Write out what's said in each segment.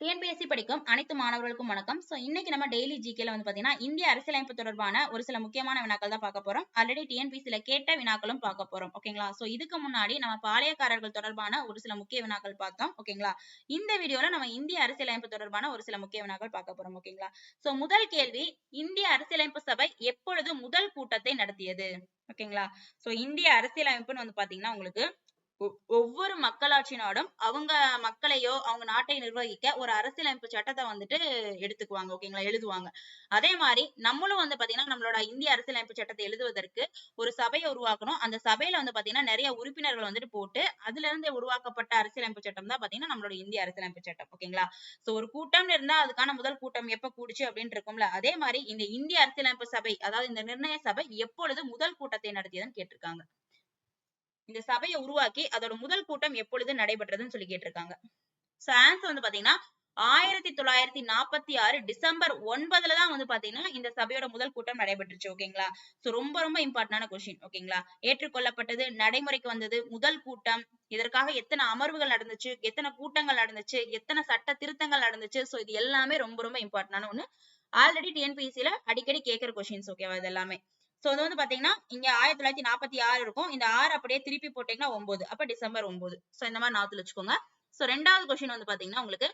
TNPSC படிக்கும் அனைத்து மாணவர்களுக்கும் வணக்கம். சோ இன்னைக்கு நம்ம டெய்லி ஜிகேல வந்து பாத்தீங்கன்னா இந்திய அரசியலமைப்பு தொடர்பான ஒரு சில முக்கியமான வினாக்கள் தான் பார்க்க போறோம். ஆல்ரெடி டிஎன்பிஎஸ்சில கேட்ட வினாக்களும் பார்க்க போறோம். ஓகேங்களா சோ இதுக்கு முன்னாடி நம்ம பாளையக்காரர்கள் தொடர்பான ஒரு சில முக்கிய வினாக்கள் பார்த்தோம். ஓகேங்களா இந்த வீடியோல நம்ம இந்திய அரசியலமைப்பு தொடர்பான ஒரு சில முக்கிய வினாக்கள் பார்க்க போறோம். ஓகேங்களா சோ முதல் கேள்வி இந்திய அரசியலமைப்பு சபை எப்பொழுது முதல் கூட்டத்தை நடத்தியது? ஓகேங்களா சோ இந்திய அரசியலமைப்புன்னு வந்து பாத்தீங்கன்னா உங்களுக்கு ஒவ்வொரு மக்களாட்சி நாடும் அவங்க மக்களையோ அவங்க நாட்டை நிர்வகிக்க ஒரு அரசியலமைப்பு சட்டத்தை வந்துட்டு எடுத்துக்குவாங்க ஓகேங்களா? எழுதுவாங்க. அதே மாதிரி நம்மளும் வந்து பாத்தீங்கன்னா நம்மளோட இந்திய அரசியலமைப்பு சட்டத்தை எழுதுவதற்கு ஒரு சபையை உருவாக்கணும். அந்த சபையில வந்து பாத்தீங்கன்னா நிறைய உறுப்பினர்கள் வந்துட்டு போட்டு அதுல இருந்து உருவாக்கப்பட்ட அரசியலமைப்பு சட்டம் தான் பாத்தீங்கன்னா நம்மளோட இந்திய அரசியலமைப்பு சட்டம் ஓகேங்களா? சோ ஒரு கூட்டம்னு இருந்தா அதுக்கான முதல் கூட்டம் எப்ப கூடுச்சு அப்படின்னு இருக்கும்ல? அதே மாதிரி இந்த இந்திய அரசியலமைப்பு சபை அதாவது இந்த நிர்ணய சபை எப்பொழுது முதல் கூட்டத்தை நடத்தியதுன்னு கேட்டிருக்காங்க. இந்த சபையை உருவாக்கி அதோட முதல் கூட்டம் எப்பொழுது நடைபெற்றதுன்னு சொல்லி கேட்டிருக்காங்க. சோ ஆன்சர் வந்து பாத்தீங்கன்னா ஆயிரத்தி தொள்ளாயிரத்தி நாற்பத்தி ஆறு டிசம்பர் ஒன்பதுல தான் வந்து பாத்தீங்கன்னா இந்த சபையோட முதல் கூட்டம் நடைபெற்றுச்சு ஓகேங்களா சோ ரொம்ப ரொம்ப இம்பார்ட்டன்டான கொஸ்டின் ஓகேங்களா ஏற்றுக்கொள்ளப்பட்டது நடைமுறைக்கு வந்தது முதல் கூட்டம். இதற்காக எத்தனை அமர்வுகள் நடந்துச்சு எத்தனை கூட்டங்கள் நடந்துச்சு எத்தனை சட்ட திருத்தங்கள் நடந்துச்சு சோ இது எல்லாமே ரொம்ப ரொம்ப இம்பார்ட்டன்டான ஒண்ணு. ஆல்ரெடி டிஎன்பிஎஸ்சில அடிக்கடி கேட்கிற கொஸ்டின்ஸ் ஓகேவா இது எல்லாமே. சோ இது வந்து பாத்தீங்கன்னா இங்க ஆயிரத்தி தொள்ளாயிரத்தி நாற்பத்தி ஆறு இருக்கும். இந்த ஆறு அப்படியே திருப்பி போட்டீங்கன்னா ஒன்பது. அப்ப டிசம்பர் ஒன்பது. சோ இந்த மாதிரி நாத்துல வச்சுக்கோங்க. சோ ரெண்டாவது கொஸ்டின் வந்து பாத்தீங்கன்னா உங்களுக்கு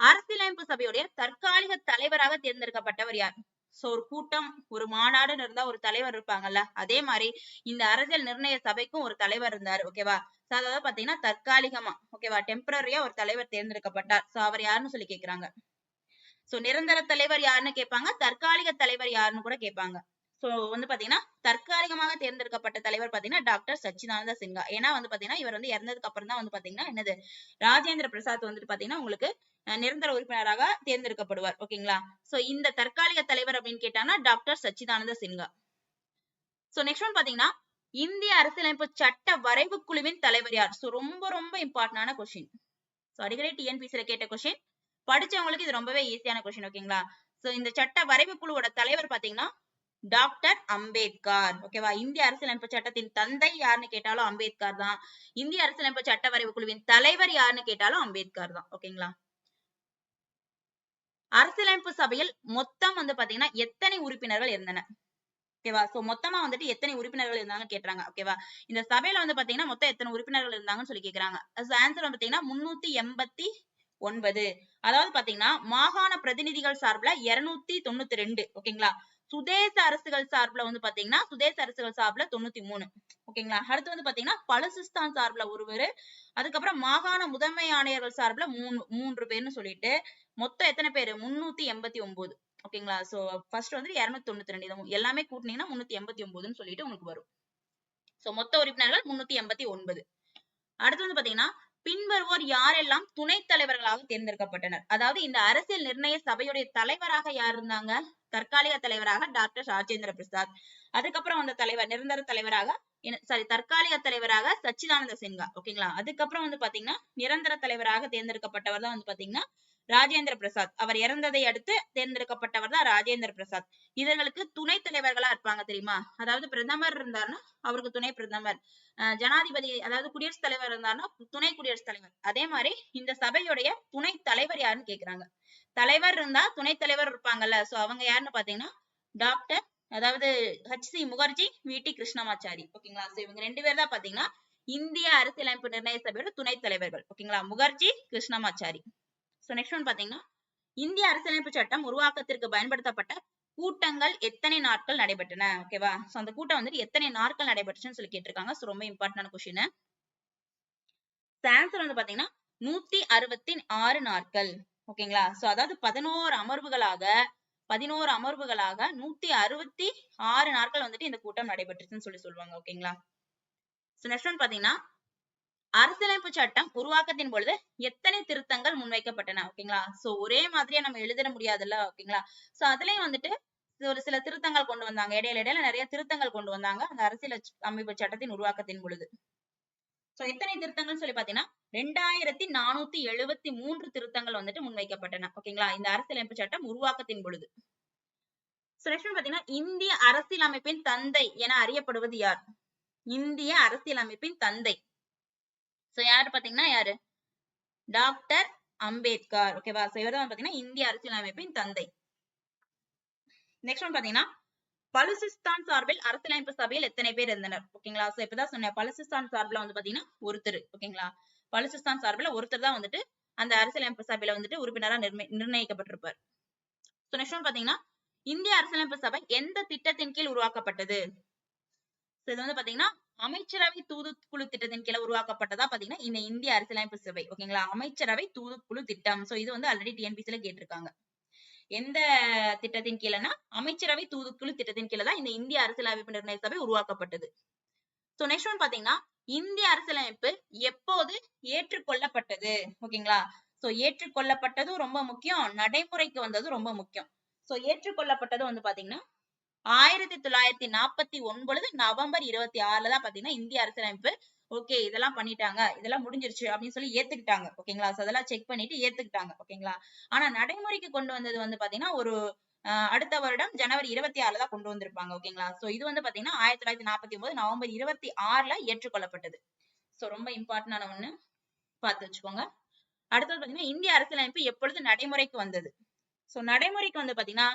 அரசியலமைப்பு சபையுடைய தற்காலிக தலைவராக தேர்ந்தெடுக்கப்பட்டவர் யார்? சோ ஒரு கூட்டம் ஒரு மாநாடுன்னு இருந்தா ஒரு தலைவர் இருப்பாங்கல்ல. அதே மாதிரி இந்த அரசியல் நிர்ணய சபைக்கும் ஒரு தலைவர் இருந்தாரு. ஓகேவா சோ அதாவது பாத்தீங்கன்னா தற்காலிகமா. ஓகேவா டெம்பரரியா ஒரு தலைவர் தேர்ந்தெடுக்கப்பட்டார். சோ அவர் யாருன்னு சொல்லி கேக்குறாங்க. சோ நிரந்தர தலைவர் யாருன்னு கேட்பாங்க தற்காலிக தலைவர் யாருன்னு கூட கேட்பாங்க சோ வந்து பாத்தீங்கன்னா தற்காலிகமாக தேர்ந்தெடுக்கப்பட்ட தலைவர் பாத்தீங்கன்னா டாக்டர் சச்சிதானந்த சின்ஹா ஏன்னா வந்து பாத்தீங்கன்னா இவர் வந்து இறந்ததுக்கு அப்புறம் தான் வந்து பாத்தீங்கன்னா என்னது ராஜேந்திர பிரசாத் வந்துட்டு பாத்தீங்கன்னா உங்களுக்கு நிரந்தர உறுப்பினராக தேர்ந்தெடுக்கப்படுவார். ஓகேங்களா? சோ இந்த தற்காலிக தலைவர் அப்படின்னு கேட்டாங்கன்னா doctor Sachchidananda Sinha so next one பாத்தீங்கன்னா இந்திய அரசியலமைப்பு சட்ட வரைவு குழுவின் தலைவர் யார்? சோ ரொம்ப ரொம்ப இம்பார்ட்டன்டான கொஸ்டின் சோ அடிக்கடி டிஎன்பிசில கேட்ட கொஸ்டின் படிச்சவங்களுக்கு இது ரொம்பவே ஈஸியான கொஸ்டின் ஓகேங்களா? சோ இந்த சட்ட வரைவு குழுவோட தலைவர் பாத்தீங்கன்னா டாக்டர் அம்பேத்கர். ஓகேவா இந்திய அரசியலமைப்பு சட்டத்தின் தந்தை யாருன்னு கேட்டாலும் அம்பேத்கர் தான். இந்திய அரசியலமைப்பு சட்ட வரைவு குழுவின் தலைவர் யாருன்னு கேட்டாலும் அம்பேத்கர் தான். ஓகேங்களா அரசியலமைப்பு சபையில் மொத்தம் வந்து பாத்தீங்கன்னா எத்தனை உறுப்பினர்கள் இருந்தன? ஓகேவா சோ மொத்தமா வந்துட்டு எத்தனை உறுப்பினர்கள் இருந்தாங்கன்னு கேக்குறாங்க ஓகேவா இந்த சபையில வந்து பாத்தீங்கன்னா மொத்தம் எத்தனை உறுப்பினர்கள் இருந்தாங்கன்னு சொல்லி கேக்குறாங்க ஆன்சர் வந்து பாத்தீங்கன்னா முன்னூத்தி எண்பத்தி ஒன்பது. அதாவது பாத்தீங்கன்னா மாகாண பிரதிநிதிகள் சார்பில் இருநூத்தி தொண்ணூத்தி ரெண்டு. ஓகேங்களா சுதேச அரசுகள் சார்பில் வந்து பாத்தீங்கன்னா சுதேச அரசுகள் சார்பில் தொண்ணூத்தி மூணு. ஓகேங்களா? அடுத்து வந்து பாத்தீங்கன்னா பலுசிஸ்தான் சார்பில் ஒருவர் அதுக்கப்புறம் மாகாண முதன்மை ஆணையர்கள் சார்பில் மூணு மூன்று பேர்னு சொல்லிட்டு மொத்தம் எத்தனை பேர்? முன்னூத்தி எண்பத்தி ஒன்பது. ஓகேங்களா? சோ ஃபர்ஸ்ட் வந்து இருநூத்தி தொண்ணூத்தி ரெண்டு. எல்லாமே கூட்டினீங்கன்னா முன்னூத்தி எண்பத்தி ஒன்பதுன்னு சொல்லிட்டு உங்களுக்கு வரும். சோ மொத்த உறுப்பினர்கள் முன்னூத்தி எண்பத்தி ஒன்பது. அடுத்து வந்து பாத்தீங்கன்னா பின்வருவோர் யாரெல்லாம் துணைத் தலைவர்களாக தேர்ந்தெடுக்கப்பட்டனர்? அதாவது இந்த அரசியல் நிர்ணய சபையுடைய தலைவராக யார் இருந்தாங்க? தற்காலிக தலைவராக டாக்டர் ராஜேந்திர பிரசாத். அதுக்கப்புறம் வந்த தலைவர் நிரந்தர தலைவராக சாரி தற்காலிக தலைவராக சச்சிதானந்த சின்ஹா. ஓகேங்களா அதுக்கப்புறம் வந்து பாத்தீங்கன்னா நிரந்தர தலைவராக தேர்ந்தெடுக்கப்பட்டவர் தான் வந்து பாத்தீங்கன்னா ராஜேந்திர பிரசாத். அவர் இறந்ததை அடுத்து தேர்ந்தெடுக்கப்பட்டவர் தான் ராஜேந்திர பிரசாத். இவர்களுக்கு துணை தலைவர்களா இருப்பாங்க தெரியுமா? அதாவது பிரதமர் இருந்தாருன்னா அவருக்கு துணை பிரதமர். ஜனாதிபதி அதாவது குடியரசுத் தலைவர் இருந்தாருன்னா துணை குடியரசுத் தலைவர். அதே மாதிரி இந்த சபையுடைய துணை தலைவர் யாருன்னு கேக்குறாங்க. தலைவர் இருந்தா துணைத் தலைவர் இருப்பாங்கல்ல. சோ அவங்க யாருன்னு பாத்தீங்கன்னா டாக்டர் அதாவது H C Mukherjee V T Krishnamachari. ஓகேங்களா? சோ இவங்க ரெண்டு பேர் தான் பாத்தீங்கன்னா இந்திய அரசியலமைப்பு நிர்ணய சபையோட துணைத் தலைவர்கள். ஓகேங்களா? Mukherjee Krishnamachari. So next one பாத்தீங்கன்னா இந்திய அரசியலமைப்பு சட்டம் உருவாக்கத்திற்கு பயன்படுத்தப்பட்ட கூட்டங்கள் எத்தனை நாட்கள் நடைபெற்றன? ஓகேவா சோ அந்த கூட்டம் வந்துட்டு எத்தனை நாட்கள் நடைபெற்றுச்சுன்னு சொல்லி கேட்டிருக்காங்க. சோ ரொம்ப இம்பார்ட்டன்டான கொஸ்டின் ஆன்சர் வந்து பாத்தீங்கன்னா நூத்தி அறுபத்தி ஆறு நாட்கள். ஓகேங்களா சோ அதாவது பதினோரு அமர்வுகளாக பதினோரு அமர்வுகளாக நூத்தி அறுபத்தி ஆறு நாட்கள் வந்துட்டு இந்த கூட்டம் நடைபெற்றுச்சுன்னு சொல்லி சொல்லுவாங்க. ஓகேங்களா சோ நெக்ஸ்ட் ஒன் பாத்தீங்கன்னா அரசியலமைப்பு சட்டம் உருவாக்கத்தின் பொழுது எத்தனை திருத்தங்கள் முன்வைக்கப்பட்டன ஓகேங்களா சோ ஒரே மாதிரியா நம்ம எழுதிட முடியாதுல்ல ஓகேங்களா சோ அதுலயும் வந்துட்டு ஒரு சில திருத்தங்கள் கொண்டு வந்தாங்க. இடையில இடையில நிறைய திருத்தங்கள் கொண்டு வந்தாங்க அந்த அரசியல் அமைப்பு சட்டத்தின் உருவாக்கத்தின் பொழுது. சோ எத்தனை திருத்தங்கள் சொல்லி பாத்தீங்கன்னா ரெண்டாயிரத்தி நானூத்தி எழுபத்தி மூன்று திருத்தங்கள் வந்துட்டு முன்வைக்கப்பட்டன ஓகேங்களா இந்த அரசியலமைப்பு சட்டம் உருவாக்கத்தின் பொழுது. பாத்தீங்கன்னா இந்திய அரசியலமைப்பின் தந்தை என அறியப்படுவது யார்? இந்திய அரசியலமைப்பின் தந்தை. சோ யாரு பாத்தீங்கன்னா யாரு? டாக்டர் அம்பேத்கர். ஓகேவா சோ இவர் தான் பாத்தீங்கன்னா இந்திய அரசியலமைப்பின் தந்தை. நெக்ஸ்ட் ஒன் பாத்தீங்கன்னா பலுசிஸ்தான் சார்பில் அரசியலமைப்பு சபையில் எத்தனை பேர் இருந்தனர்? ஓகேங்களா சோ இப்பதான் சொன்னேன். பலுசிஸ்தான் சார்பில் வந்து பாத்தீங்கன்னா ஒருத்தர். ஓகேங்களா பலுசிஸ்தான் சார்பில் ஒருத்தர் தான் வந்துட்டு அந்த அரசியலமைப்பு சபையில வந்துட்டு உறுப்பினரா நிர்ணயிக்கப்பட்டிருப்பார். சோ நெக்ஸ்ட் ஒன் பாத்தீங்கன்னா இந்திய அரசியலமைப்பு சபை எந்த திட்டத்தின் கீழ் உருவாக்கப்பட்டது? இது வந்து பாத்தீங்கன்னா அமைச்சரவை தூதுக்குழு திட்டத்தின் கீழே உருவாக்கப்பட்டதா பாத்தீங்கன்னா இந்த இந்திய அரசியலமைப்பு சபை. ஓகேங்களா அமைச்சரவை தூதுக்குழு திட்டம். சோ இது வந்து ஆல்ரெடி டிஎன்பிசில கேட்டிருக்காங்க. எந்த திட்டத்தின் கீழனா அமைச்சரவை தூதுக்குழு திட்டத்தின் கீழ தான் இந்த இந்திய அரசியலமைப்பு நிர்ணய சபை உருவாக்கப்பட்டது. சோ நெக்ஸ்ட் ஒன் பாத்தீங்கன்னா இந்திய அரசியலமைப்பு எப்போது ஏற்றுக்கொள்ளப்பட்டது? ஓகேங்களா சோ ஏற்றுக்கொள்ளப்பட்டதும் ரொம்ப முக்கியம். நடைமுறைக்கு வந்ததும் ரொம்ப முக்கியம். சோ ஏற்றுக்கொள்ளப்பட்டது வந்து பாத்தீங்கன்னா ஆயிரத்தி தொள்ளாயிரத்தி நாற்பத்தி ஒன்பது நவம்பர் இருபத்தி ஆறுல தான் பாத்தீங்கன்னா இந்திய அரசியலமைப்பு ஓகே இதெல்லாம் பண்ணிட்டாங்க. இதெல்லாம் முடிஞ்சிருச்சு அப்படின்னு சொல்லி ஏத்துக்கிட்டாங்க. ஓகேங்களா அதெல்லாம் செக் பண்ணிட்டு ஏத்துக்கிட்டாங்க. ஓகேங்களா ஆனா நடைமுறைக்கு கொண்டு வந்தது வந்து பாத்தீங்கன்னா ஒரு அடுத்த வருடம் ஜனவரி இருபத்தி ஆறுல தான் கொண்டு வந்திருப்பாங்க. ஓகேங்களா சோ இது வந்து பாத்தீங்கன்னா ஆயிரத்தி தொள்ளாயிரத்தி நாற்பத்தி ஒன்பது நவம்பர் இருபத்தி ஆறுல ஏற்றுக்கொள்ளப்பட்டது. சோ ரொம்ப இம்பார்ட்டன்டான ஒண்ணு. பார்த்து வச்சுக்கோங்க. அடுத்தது பாத்தீங்கன்னா இந்திய அரசியலமைப்பு எப்பொழுது நடைமுறைக்கு வந்தது? சோ நடைமுறைக்கு வந்து பாத்தீங்கன்னா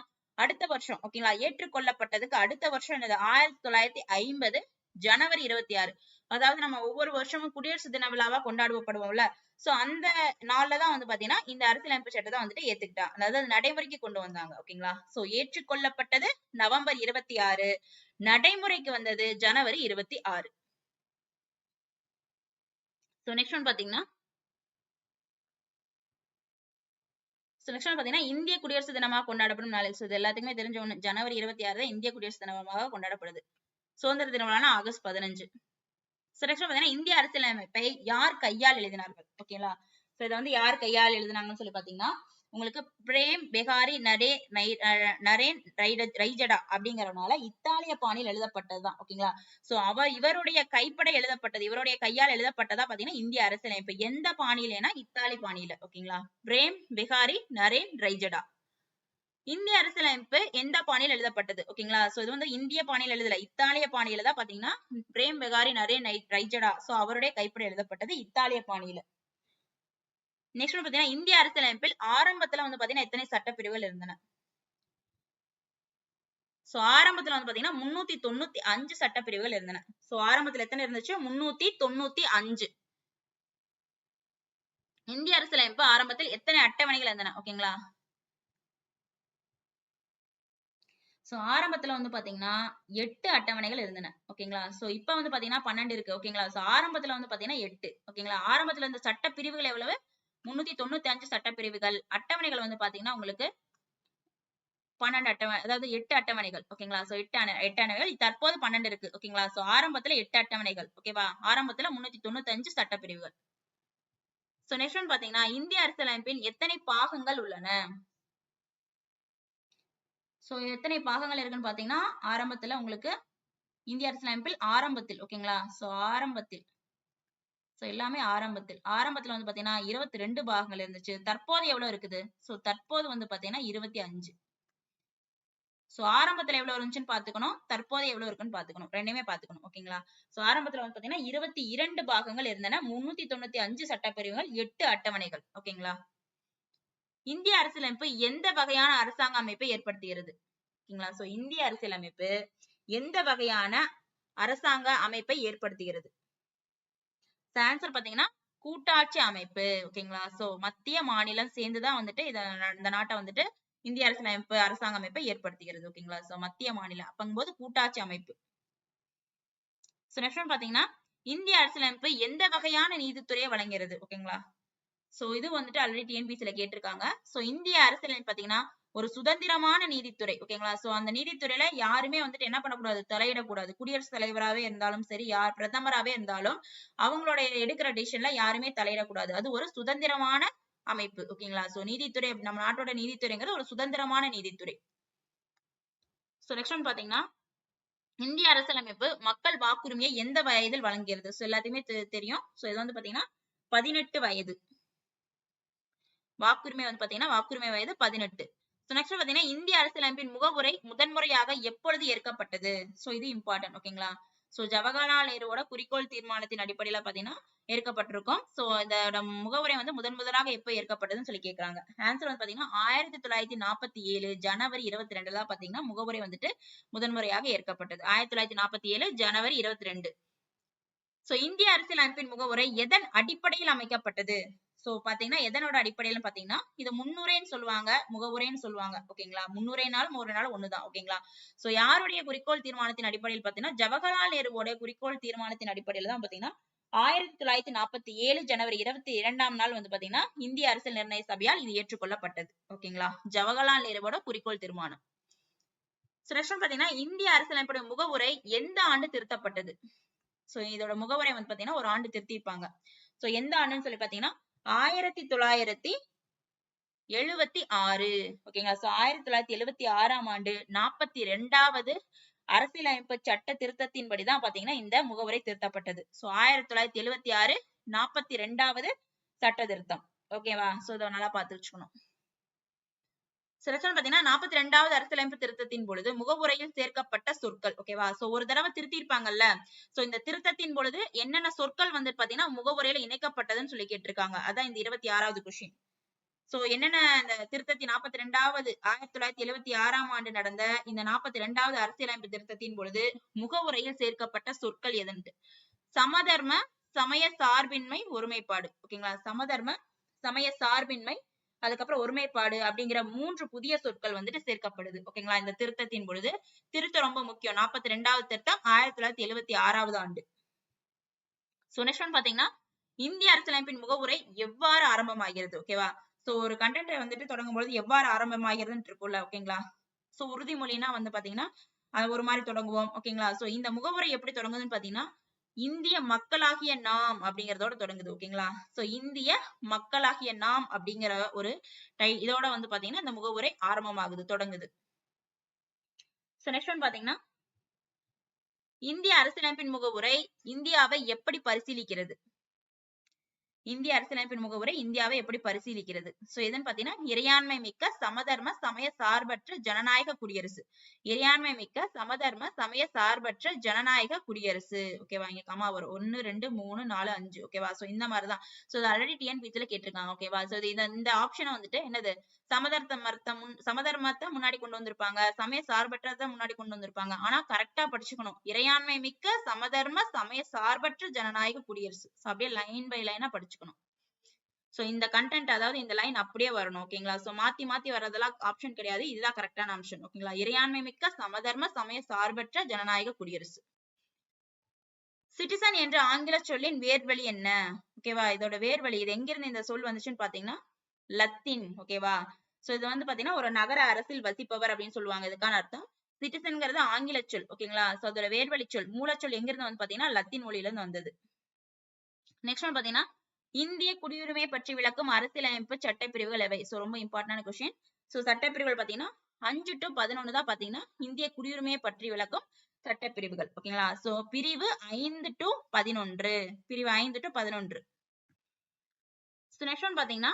அடுத்த வருஷம் ஓகேங்களா ஏற்றுக்கொள்ளப்பட்டதுக்கு அடுத்த வருஷம் என்னது? ஆயிரத்தி தொள்ளாயிரத்தி ஐம்பது ஜனவரி இருபத்தி ஆறு. அதாவது நம்ம ஒவ்வொரு வருஷமும் குடியரசு தின விழாவா கொண்டாடுவப்படுவோம்ல சோ அந்த நாள்ல தான் வந்து பாத்தீங்கன்னா இந்த அரசியலமைப்பு சட்டத்தை வந்துட்டு ஏத்துக்கிட்டா. அதாவது நடைமுறைக்கு கொண்டு வந்தாங்க ஓகேங்களா சோ ஏற்றுக்கொள்ளப்பட்டது நவம்பர் இருபத்தி ஆறு. நடைமுறைக்கு வந்தது ஜனவரி இருபத்தி ஆறு. சோ நெக்ஸ்ட் ஒன் பாத்தீங்கன்னா ஸோ நெக்ஸ்ட் பார்த்தீங்கன்னா பாத்தீங்கன்னா இந்திய குடியரசு தினமாக கொண்டாடப்படும் நாள் ஸோ இது எல்லாத்துக்குமே தெரிஞ்ச ஒன்று ஜனவரி இருபத்தி ஆறு தான் இந்திய குடியரசு தினமாக கொண்டாடப்படுது. சுதந்திர தின விழானா ஆகஸ்ட் பதினஞ்சு. ஸோ நெக்ஸ்ட் பார்த்தீங்கன்னா பாத்தீங்கன்னா இந்திய அரசியலமைப்பை யார் கையால் எழுதினார்கள்? ஓகேங்களா? ஸோ இதை வந்து யார் கையால் எழுதினாங்கன்னு சொல்லி பாத்தீங்கன்னா உங்களுக்கு பிரேம் பெகாரி நடே நரேன் ரைட- ரைஜடா அப்படிங்கறதுனால இத்தாலிய பாணியில் எழுதப்பட்டதுதான். ஓகேங்களா சோ அவர் இவருடைய கைப்பட எழுதப்பட்டது இவருடைய கையால் எழுதப்பட்டதா பாத்தீங்கன்னா இந்திய அரசியலமைப்பு எந்த பாணியிலனா இத்தாலி பாணியில. ஓகேங்களா பிரேம் பெகாரி நரேன் ரைஜடா. இந்திய அரசியலமைப்பு எந்த பாணியில் எழுதப்பட்டது? ஓகேங்களா சோ இது வந்து இந்திய பாணியில் எழுதல. இத்தாலிய பாணியில தான் பாத்தீங்கன்னா பிரேம் பெகாரி நரேன் ரைஜடா. சோ அவருடைய கைப்பட எழுதப்பட்டது இத்தாலிய பாணியில. நெக்ஸ்ட் பாத்தீங்கன்னா இந்திய அரசியலமைப்பில் ஆரம்பத்துல பாத்தீங்கன்னா எத்தனை சட்டப்பிரிவுகள் இருந்தன? சோ ஆரம்பத்துல வந்து பாத்தீங்கன்னா முன்னூத்தி தொண்ணூத்தி அஞ்சு சட்டப்பிரிவுகள் இருந்தன. சோ ஆரம்பத்துல எத்தனை இருந்துச்சு? முன்னூத்தி தொண்ணூத்தி அஞ்சு. இந்திய அரசியலமைப்பு ஆரம்பத்தில் எத்தனை அட்டவணைகள் இருந்தன? ஓகேங்களா சோ ஆரம்பத்துல வந்து பாத்தீங்கன்னா எட்டு அட்டவணைகள் இருந்தன. ஓகேங்களா சோ இப்ப வந்து பாத்தீங்கன்னா பன்னெண்டு இருக்கு. ஓகேங்களா சோ ஆரம்பத்துல வந்து பாத்தீங்கன்னா எட்டு. ஓகேங்களா ஆரம்பத்துல இருந்த சட்ட பிரிவுகள் எவ்வளவு? முன்னூத்தி தொண்ணூத்தி அஞ்சு சட்டப்பிரிவுகள் அட்டவணைகள் வந்து பாத்தீங்கன்னா உங்களுக்கு பன்னெண்டு அட்டவணை அதாவது எட்டு அட்டவணைகள் ஓகேங்களா சோ எட்டு அணை எட்டு அட்டவணைகள் தற்போது பன்னெண்டு இருக்கு ஓகேங்களா சோ ஆரம்பத்துல எட்டு அட்டவணைகள் ஓகேவா ஆரம்பத்துல முன்னூத்தி தொண்ணூத்தி அஞ்சு சட்டப்பிரிவுகள். சோ நெக்ஸ்ட் ஒன் பாத்தீங்கன்னா இந்திய அரசியலமைப்பின் எத்தனை பாகங்கள் உள்ளன? சோ எத்தனை பாகங்கள் இருக்குன்னு பாத்தீங்கன்னா ஆரம்பத்துல உங்களுக்கு இந்திய அரசியலமைப்பில் ஆரம்பத்தில் ஓகேங்களா சோ ஆரம்பத்தில் ஸோ எல்லாமே ஆரம்பத்தில். ஆரம்பத்துல வந்து பாத்தீங்கன்னா இருபத்தி ரெண்டு பாகங்கள் இருந்துச்சு. தற்போது எவ்வளவு இருக்குது? ஸோ தற்போது வந்து பாத்தீங்கன்னா இருபத்தி அஞ்சு. சோ ஆரம்பத்துல எவ்வளோ இருந்துச்சுன்னு பாத்துக்கணும் தற்போது எவ்வளவு இருக்குன்னு பார்த்துக்கணும். ரெண்டுமே பாத்துக்கணும் ஓகேங்களா? ஸோ ஆரம்பத்துல வந்து பாத்தீங்கன்னா இருபத்தி இரண்டு பாகங்கள் இருந்தன. முன்னூத்தி தொண்ணூத்தி அஞ்சு சட்டப்பிரிவுகள் எட்டு அட்டவணைகள். ஓகேங்களா? இந்திய அரசியலமைப்பு எந்த வகையான அரசாங்க அமைப்பை ஏற்படுத்துகிறது? ஓகேங்களா? சோ இந்திய அரசியலமைப்பு எந்த வகையான அரசாங்க அமைப்பை ஏற்படுத்துகிறது? ஆன்சர் பாத்தீங்கன்னா கூட்டாட்சி அமைப்பு ஓகேங்களா சோ மத்திய மாநிலம் சேர்ந்துதான் வந்துட்டு இத இந்த நாட்டை வந்துட்டு இந்திய அரசியலமைப்பு அரசாங்க அமைப்பை ஏற்படுத்துகிறது ஓகேங்களா சோ மத்திய மாநிலம் அப்பங்கும்போது கூட்டாட்சி அமைப்பு. சோ நெக்ஸ்ட் ஒன் பாத்தீங்கன்னா இந்திய அரசியலமைப்பு எந்த வகையான நீதித்துறையை வழங்குகிறது ஓகேங்களா சோ இது வந்துட்டு ஆல்ரெடி டிஎன்பிசில கேட்டிருக்காங்க. சோ இந்திய அரசியலமைப்பு பாத்தீங்கன்னா ஒரு சுதந்திரமான நீதித்துறை ஓகேங்களா சோ அந்த நீதித்துறையில யாருமே வந்துட்டு என்ன பண்ணக்கூடாது? தலையிடக்கூடாது. குடியரசுத் தலைவராவே இருந்தாலும் சரி யார் பிரதமராவே இருந்தாலும் அவங்களோட எடுக்கிற டிசிஷன்ல யாருமே தலையிடக்கூடாது. அது ஒரு சுதந்திரமான அமைப்பு ஓகேங்களா சோ நீதித்துறை நம்ம நாட்டோட நீதித்துறைங்கிறது ஒரு சுதந்திரமான நீதித்துறை. சோ நெக்ஸ்ட் ஒன் பாத்தீங்கன்னா இந்திய அரசியலமைப்பு மக்கள் வாக்குரிமையை எந்த வயதில் வழங்குகிறது? சோ எல்லாத்தையுமே தெரியும். சோ இது வந்து பாத்தீங்கன்னா பதினெட்டு வயது. வாக்குரிமை வந்து பாத்தீங்கன்னா வாக்குரிமை வயது பதினெட்டு. நெக்ஸ்ட் பாத்தீங்கன்னா இந்திய அரசியலமைப்பின் முகவுரை முதன்முறையாக எப்பொழுது ஏற்கப்பட்டது? சோ இது இம்பார்ட்டன்ட் ஓகேங்களா சோ ஜவஹர்லால் நேருவோட குறிக்கோள் தீர்மானத்தின் அடிப்படையில பாத்தீங்கன்னா ஏற்கப்பட்டிருக்கும். சோ இந்த முகவுரை வந்து முதன் முதலாக எப்ப ஏற்கப்பட்டதுன்னு சொல்லி கேக்குறாங்க. ஆன்சர் வந்து பாத்தீங்கன்னா ஆயிரத்தி தொள்ளாயிரத்தி நாற்பத்தி ஏழு ஜனவரி இருபத்தி ரெண்டுல பாத்தீங்கன்னா முகவுரை வந்துட்டு முதன்முறையாக ஏற்கப்பட்டது. ஆயிரத்தி தொள்ளாயிரத்தி நாற்பத்தி ஏழு ஜனவரி இருபத்தி ரெண்டு. சோ இந்திய அரசியலமைப்பின் முகவுரை எதன் அடிப்படையில் அமைக்கப்பட்டது? சோ பாத்தீங்கன்னா எதனோட அடிப்படையில பாத்தீங்கன்னா இது முன்னுரைன்னு சொல்லுவாங்க முகவுரைன்னு சொல்லுவாங்க ஓகேங்களா? முன்னுரைனாலும் ஒரு நாள் ஒண்ணுதான் ஓகேங்களா? சோ யாருடைய குறிக்கோள் தீர்மானத்தின் அடிப்படையில் பாத்தீங்கன்னா ஜவஹர்லால் நேருவோட குறிக்கோள் தீர்மானத்தின் அடிப்படையில தான் பாத்தீங்கன்னா ஆயிரத்தி தொள்ளாயிரத்தி நாற்பத்தி ஏழு ஜனவரி இருபத்தி இரண்டாம் நாள் வந்து பாத்தீங்கன்னா இந்திய அரசியல் நிர்ணய சபையால் இது ஏற்றுக்கொள்ளப்பட்டது ஓகேங்களா? ஜவஹர்லால் நேருவோட குறிக்கோள் தீர்மானம். பாத்தீங்கன்னா இந்திய அரசியலமைப்புடைய முகவுரை எந்த ஆண்டு திருத்தப்பட்டது? சோ இதோட முகவரை வந்து பாத்தீங்கன்னா ஒரு ஆண்டு திருத்திருப்பாங்க சோ எந்த ஆண்டுன்னு சொல்லி பாத்தீங்கன்னா ஆயிரத்தி தொள்ளாயிரத்தி எழுவத்தி ஆறு. ஓகேங்களா சோ ஆயிரத்தி தொள்ளாயிரத்தி எழுவத்தி ஆறாம் ஆண்டு நாற்பத்தி ரெண்டாவது அரசியலமைப்பு சட்ட திருத்தத்தின்படிதான் பாத்தீங்கன்னா இந்த முகவரை திருத்தப்பட்டது. சோ ஆயிரத்தி தொள்ளாயிரத்தி எழுவத்தி ஆறு நாற்பத்தி ரெண்டாவது சட்ட திருத்தம். ஓகேவா சோ இதை நல்லா பார்த்து வச்சுக்கணும். செலக்ஷன் பாத்தீங்கன்னா நாற்பத்தி ரெண்டாவது அரசியலமைப்பு திருத்தத்தின் பொழுது முகவுரையில் சேர்க்கப்பட்ட சொற்கள். ஓகேவா சோ ஒரு தடவை திருத்தி இருப்பாங்கல்ல சோ இந்த திருத்தத்தின் பொழுது என்னென்ன சொற்கள் வந்து பாத்தீங்கன்னா முகவுரையில இணைக்கப்பட்டதுன்னு சொல்லி கேட்டிருக்காங்க. அதான் இந்த இருபத்தி ஆறாவது கொஸ்டின் சோ என்னென்ன இந்த திருத்தத்தி நாற்பத்தி ரெண்டாவது ஆயிரத்தி தொள்ளாயிரத்தி எழுபத்தி ஆறாம் ஆண்டு நடந்த இந்த நாற்பத்தி ரெண்டாவது அரசியலமைப்பு திருத்தத்தின் பொழுது முகவுரையில் சேர்க்கப்பட்ட சொற்கள் எதன்ட்டு? சமதர்ம சமய சார்பின்மை ஒருமைப்பாடு. ஓகேங்களா சமதர்ம சமய சார்பின்மை அதுக்கப்புறம் ஒருமைப்பாடு அப்படிங்கிற மூன்று புதிய சொற்கள் வந்துட்டு சேர்க்கப்படுது. ஓகேங்களா இந்த திருத்தத்தின் பொழுது திருத்தம் ரொம்ப முக்கியம். நாற்பத்தி ரெண்டாவது திருத்தம் ஆயிரத்தி தொள்ளாயிரத்தி எழுபத்தி ஆறாவது ஆண்டு. சோ நெக்ஸ்ட் ஒன் பாத்தீங்கன்னா இந்திய அரசியலமைப்பின் முகவுரை எவ்வாறு ஆரம்பமாகிறது? ஓகேவா சோ ஒரு கண்டென்ட் வந்துட்டு தொடங்கும் பொழுது எவ்வாறு ஆரம்பமாகிறதுன்னு இருக்கும்ல ஓகேங்களா சோ உறுதிமொழினா வந்து பாத்தீங்கன்னா ஒரு மாதிரி தொடங்குவோம் ஓகேங்களா சோ இந்த முகவுரை எப்படி தொடங்குதுன்னு பாத்தீங்கன்னா இந்திய மக்களாகிய நாம் அப்படிங்கறதோட தொடங்குது ஓகேங்களா சோ இந்திய மக்களாகிய நாம் அப்படிங்கிற ஒரு டை இதோட வந்து பாத்தீங்கன்னா இந்த முகவுரை ஆரம்பமாகுது தொடங்குது. சோ நெக்ஸ்ட் ஒன் பாத்தீங்கன்னா இந்திய அரசியலமைப்பின் முகவுரை இந்தியாவை எப்படி பரிசீலிக்கிறது? இந்திய அரசியலமைப்பின் முகவுரை இந்தியாவை எப்படி பரிசீலிக்கிறது? சோ எதுன்னு பாத்தீங்கன்னா இறையாண்மை மிக்க சமதர்ம சமய சார்பற்ற ஜனநாயக குடியரசு. இறையாண்மை மிக்க சமதர்ம சமய சார்பற்ற ஜனநாயக குடியரசு. ஓகேவா இங்க கமா வரும். ஒன்னு ரெண்டு மூணு நாலு அஞ்சு. ஓகேவா சோ இந்த மாதிரிதான். சோ ஆல்ரெடி டிஎன்பிசில கேட்டிருக்காங்க. ஓகேவா சோ இந்த இந்த ஆப்ஷனை வந்துட்டு என்னது? சமதர்த்த மரத்தை முன் சமதர்மத்தை முன்னாடி கொண்டு வந்திருப்பாங்க. சமய சார்பற்றத முன்னாடி கொண்டு வந்திருப்பாங்க. ஆனா கரெக்டா படிச்சுக்கணும். இறையாண்மை மிக்க சமதர்ம சமய சார்பற்ற ஜனநாயக குடியரசு. அப்படியே லைன் பை லைனா படிச்சுக்கணும். சோ இந்த கண்டென்ட் அதாவது இந்த லைன் அப்படியே வரணும் ஓகேங்களா சோ மாத்தி மாத்தி வர்றதெல்லாம் ஆப்ஷன் கிடையாது. இதுதான் கரெக்டான ஆப்ஷன் ஓகேங்களா இறையாண்மை மிக்க சமதர்ம சமய சார்பற்ற ஜனநாயக குடியரசு. சிட்டிசன் என்ற ஆங்கில சொல்லின் வேர்வழி என்ன? ஓகேவா இதோட வேர்வழி இது எங்கிருந்து இந்த சொல் வந்துச்சுன்னு பாத்தீங்கன்னா லத்தீன் ஓகேவா சோ இது வந்து பாத்தீங்கன்னா ஒரு நகர அரசில் வசிப்பவர் அப்படின்னு சொல்லுவாங்க. இதுக்கான அர்த்தம். சிட்டிசன்ங்கிறது ஆங்கில சொல் ஓகேங்களா சோ அதோட வேர்வழி சொல் மூலச்சொல் எங்கிருந்து வந்து பாத்தீங்கன்னா லத்தீன் மொழியில இருந்து வந்தது. நெக்ஸ்ட் ஒன் பாத்தீங்கன்னா இந்திய குடியுரிமை பற்றி விளக்கும் அரசியலமைப்பு சட்டப்பிரிவுகள் எவை? சோ ரொம்ப இம்பார்ட்டன்டான கொஸ்டின் சோ சட்டப்பிரிவுகள் பாத்தீங்கன்னா அஞ்சு டு பதினொன்னு தான் பாத்தீங்கன்னா இந்திய குடியுரிமையை பற்றி விளக்கும் சட்டப்பிரிவுகள் ஓகேங்களா சோ பிரிவு ஐந்து டு பதினொன்று. பிரிவு ஐந்து டு பதினொன்று. சோ நெக்ஸ்ட் ஒன் பாத்தீங்கன்னா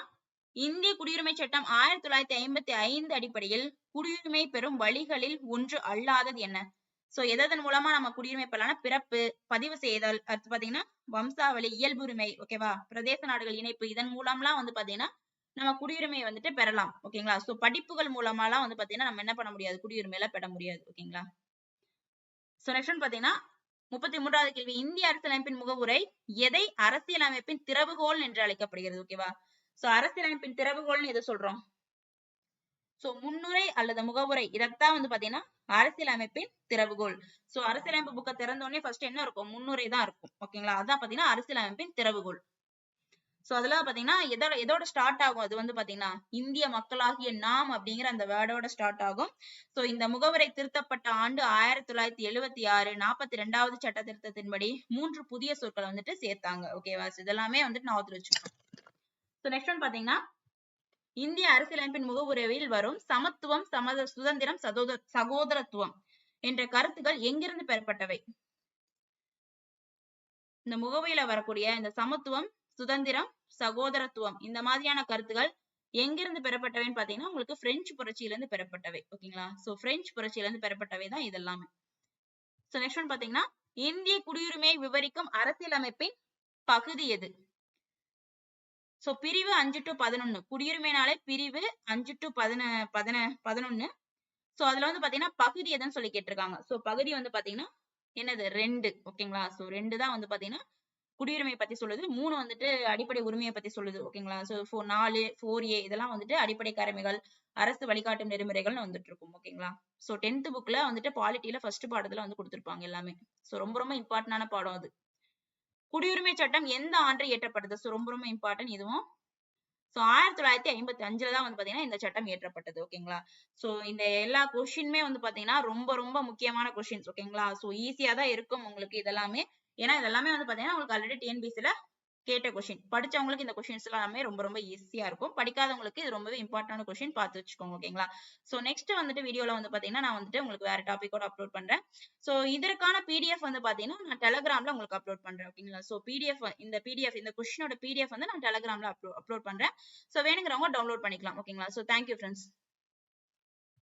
இந்திய குடியுரிமை சட்டம் ஆயிரத்தி தொள்ளாயிரத்தி ஐம்பத்தி ஐந்து அடிப்படையில் குடியுரிமை பெறும் வழிகளில் ஒன்று அல்லாதது என்ன? சோ எதன் மூலமா நம்ம குடியுரிமை பெறலாம் பிறப்பு பதிவு செய்தல் அடுத்து பாத்தீங்கன்னா வம்சாவளி இயல்புரிமை ஓகேவா பிரதேச நாடுகள் இணைப்பு இதன் மூலம்லாம் வந்து பாத்தீங்கன்னா நம்ம குடியுரிமையை வந்துட்டு பெறலாம் ஓகேங்களா சோ படிப்புகள் மூலமாலாம் வந்து பாத்தீங்கன்னா நம்ம என்ன பண்ண முடியாது? குடியுரிமையில பெற முடியாது ஓகேங்களா சோ நெக்ஸ்ட் பாத்தீங்கன்னா முப்பத்தி மூன்றாவது கேள்வி. இந்திய அரசியலமைப்பின் முகவுரை எதை அரசியலமைப்பின் திறவுகோல் என்று அழைக்கப்படுகிறது ஓகேவா சோ அரசியலமைப்பின் திறவுகோல்னு எதை சொல்றோம்? சோ முன்னுரை அல்லது முகவுரை இதத்தான் வந்து பாத்தீங்கன்னா அரசியலமைப்பின் திறவுகோல். சோ அரசியலமைப்பு புக்கை திறந்த உடனே ஃபர்ஸ்ட் என்ன இருக்கும்? முன்னுரை தான் இருக்கும். ஓகேங்களா அதான் பாத்தீங்கன்னா அரசியலமைப்பின் திறவுகோல். சோ அதுல பாத்தீங்கன்னா எதோட எதோட ஸ்டார்ட் ஆகும்? அது வந்து பாத்தீங்கன்னா இந்திய மக்களாகிய நாம் அப்படிங்கிற அந்த வேர்டோட ஸ்டார்ட் ஆகும். சோ இந்த முகவரை திருத்தப்பட்ட ஆண்டு ஆயிரத்தி தொள்ளாயிரத்தி எழுவத்தி ஆறு நாற்பத்தி ரெண்டாவது சட்ட திருத்தத்தின்படி மூன்று புதிய சொற்களை வந்துட்டு சேர்த்தாங்க. ஓகேவா இதெல்லாமே வந்துட்டு நான் ஒருத்தர் ஸோ நெக்ஸ்ட் ஒன் பாத்தீங்கன்னா இந்திய அரசியலமைப்பின் முகவுரையில் வரும் சமத்துவம் சமத சுதந்திரம் சகோதர சகோதரத்துவம் என்ற கருத்துக்கள் எங்கிருந்து பெறப்பட்டவை? இந்த முகவையில வரக்கூடிய இந்த சமத்துவம் சுதந்திரம் சகோதரத்துவம் இந்த மாதிரியான கருத்துக்கள் எங்கிருந்து பெறப்பட்டவைன்னு பாத்தீங்கன்னா உங்களுக்கு பிரெஞ்சு புரட்சியில இருந்து பெறப்பட்டவை. ஓகேங்களா? சோ பிரெஞ்சு புரட்சியில இருந்து பெறப்பட்டவை தான் இதெல்லாமே சோ நெக்ஸ்ட் ஒன் பாத்தீங்கன்னா இந்திய குடியுரிமையை விவரிக்கும் அரசியலமைப்பின் பகுதி எது? சோ பிரிவு அஞ்சு டு பதினொன்னு. குடியுரிமைனாலே பிரிவு அஞ்சு டு பதின பதின பதினொன்னு. சோ அதுல வந்து பாத்தீங்கன்னா பகுதி எதுன்னு சொல்லி கேட்டிருக்காங்க. சோ பகுதி வந்து பாத்தீங்கன்னா என்னது? ரெண்டு. ஓகேங்களா சோ ரெண்டு தான் வந்து பாத்தீங்கன்னா குடியுரிமை பத்தி சொல்லுது. மூணு வந்துட்டு அடிப்படை உரிமையை பத்தி சொல்லுது. ஓகேங்களா சோ ஃபோ நாலு ஃபோர் ஏ இதெல்லாம் வந்துட்டு அடிப்படை கடமைகள் அரசு வழிகாட்டும் நெறிமுறைகள்னு வந்துட்டு இருக்கும். ஓகேங்களா சோ டென்த் புக்ல வந்துட்டு பாலிட்டியில ஃபர்ஸ்ட் பாடத்துல வந்து கொடுத்துருப்பாங்க எல்லாமே. சோ ரொம்ப ரொம்ப இம்பார்ட்டன்டான பாடம் அது. குடியுரிமை சட்டம் எந்த ஆண்டு இயற்றப்பட்டது? ஸோ ரொம்ப ரொம்ப இம்பார்ட்டன்ட் இதுவும். சோ ஆயிரத்தி தொள்ளாயிரத்தி ஐம்பத்தி அஞ்சுல தான் வந்து பாத்தீங்கன்னா இந்த சட்டம் இயற்றப்பட்டது ஓகேங்களா சோ இந்த எல்லா கொஷினுமே வந்து பாத்தீங்கன்னா ரொம்ப ரொம்ப முக்கியமான கொஷின்ஸ் ஓகேங்களா சோ ஈஸியா தான் இருக்கும் உங்களுக்கு இதெல்லாமே. ஏன்னா இதெல்லாமே வந்து பாத்தீங்கன்னா உங்களுக்கு ஆல்ரெடி டிஎன்பிசில கேட்ட கொஸ்டின் படிச்சவங்களுக்கு இந்த கொஸ்டின்ஸ் எல்லாமே ரொம்ப ரொம்ப ஈஸியா இருக்கும். படிக்காதவங்களுக்கு இது ரொம்பவே இம்பார்ட்டன்டான கொஸ்டின் பார்த்து வச்சுக்கோங்க ஓகேங்களா சோ நெக்ஸ்ட் வந்துட்டு வீடியோல வந்து பாத்தீங்கன்னா நான் வந்துட்டு உங்களுக்கு வேற டாபிக்கோட அப்லோட் பண்றேன். சோ இதற்கான பிடிஎஃப் வந்து பாத்தீங்கன்னா நான் டெலகிராம்ல உங்களுக்கு அப்லோட் பண்றேன் ஓகேங்களா சோ பிடிஎஃப் இந்த பிடிஎஃப் இந்த கொஸ்டினோட பிடிஎஃப் வந்து நான் டெலகிராம்ல அப்லோட் அப்லோட் பண்றேன். சோ வேணுங்கிறவங்க டவுன்லோட் பண்ணிக்கலாம் ஓகேங்களா சோ தேங்க்யூ ஃப்ரெண்ட்ஸ்